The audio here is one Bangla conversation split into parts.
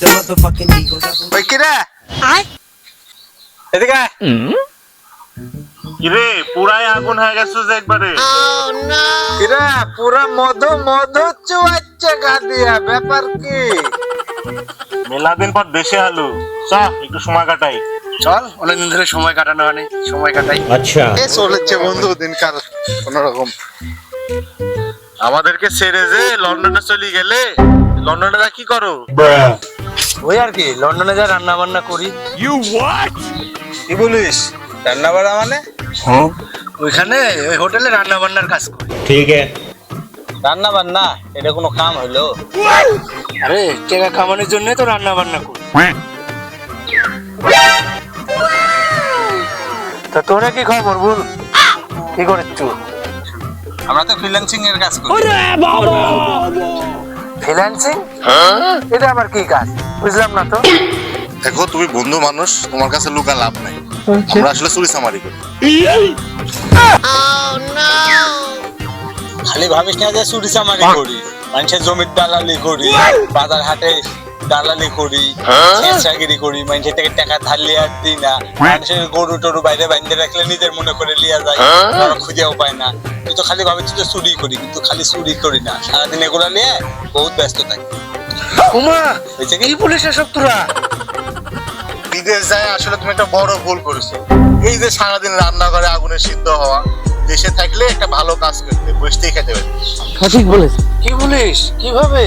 The motherfucking Eagle Double. ওই কিরে এদিকে আয়। কিরে পুরাই আগুন হয়ে গেছে যে একবারে। কিরে পুরা মধু মধু চুয়াচ্ছে গা দিয়া ব্যাপার কি? মেলা দিন পর দেশে আলু। চ একটু সময় কাটাই। চল অনেকদিন ধরে সময় কাটানো হয়নি সময় কাটাই। এ চলেছে বন্ধু দিনকাল কোন রকম আমাদেরকে ছেড়ে যে লন্ডনে চলে গেলে লন্ডনে যা কি করো? ওই আর কি লন্ডনে যা রান্না বান্না করি। ইউ হোয়াট কি বলিস? রান্না বান্না মানে? হ্যাঁ। ওইখানে ওই হোটেলে রান্না বান্নার কাজ করি। ঠিক আছে। রান্না বান্না এটা কোনো কাম হলো আরে টেকা কামানোর জন্য তো রান্না বান্না করি তা তোরা কি খবর বল? কি করছ? আমরা তো ফ্রিল্যান্সিং এর কাজ করি। ওরে বাবা! ফ্রিল্যান্সিং এটা আবার কি কাজ? বুঝলাম না তো। দেখো তুমি বন্ধু মানুষ তোমার কাছে লুকা লাভ নাই। আমরা আসলে চুরি চামারি করি। খালি ভাবিস না যে চুরি চামারি করি। মানুষের জমির দালালি করি বাজার হাটে দালালি করি চেষ্টাগিরি করি মানুষের থেকে টাকা ধার লিয়ার দিই না। মানুষের গরু টরু বাইরে বাইন্ধে রাখলে নিজের মনে করে লিয়া যায়। ওরা খুঁজেও পায় না। তুই তো খালি ভাবিস যে চুরি করি কিন্তু খালি চুরি করি না। সারাদিন এগুলো নিয়ে বহুত ব্যস্ত থাকি। উমা হয়েছে কি পুলিশ এসব তোরা? বিদেশ যায় আসলে তুমি একটা বড় ভুল করেছ। এই যে সারাদিন রান্না করে আগুনে সিদ্ধ হওয়া দেশে থাকলে একটা ভালো কাজ করতে বসতেই খেতে পারবে কি বলিস? কীভাবে?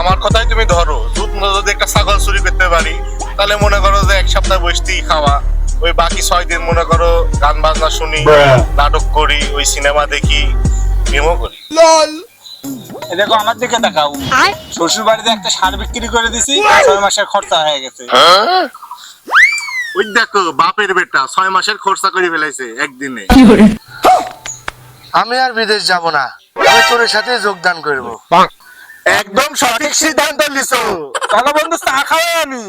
আমার কথাই তুমি ধরো দুধ মতো যদি একটা ছাগল চুরি করতে পারি তাহলে মনে করো যে এক সপ্তাহ বসতেই খাওয়া। ওই বাকি ছয় দিন মনে করো গান বাজনা শুনি নাটক করি ওই সিনেমা দেখি প্রেমও করি। দেখো আমার দিকে দেখাও। শ্বশুর বাড়িতে একটা সার বিক্রি করে দিছি ছয় মাসের খরচা হয়ে গেছে। ওই দেখো বাপের বেটা ছয় মাসের খরচা করে ফেলাইছে একদিনে। আমি আর বিদেশ যাব না আমি তোর সাথে যোগদান করব। একদম সঠিক সিদ্ধান্ত নিছো। তাহলে বন্ধু চা খাওয়াই আমি।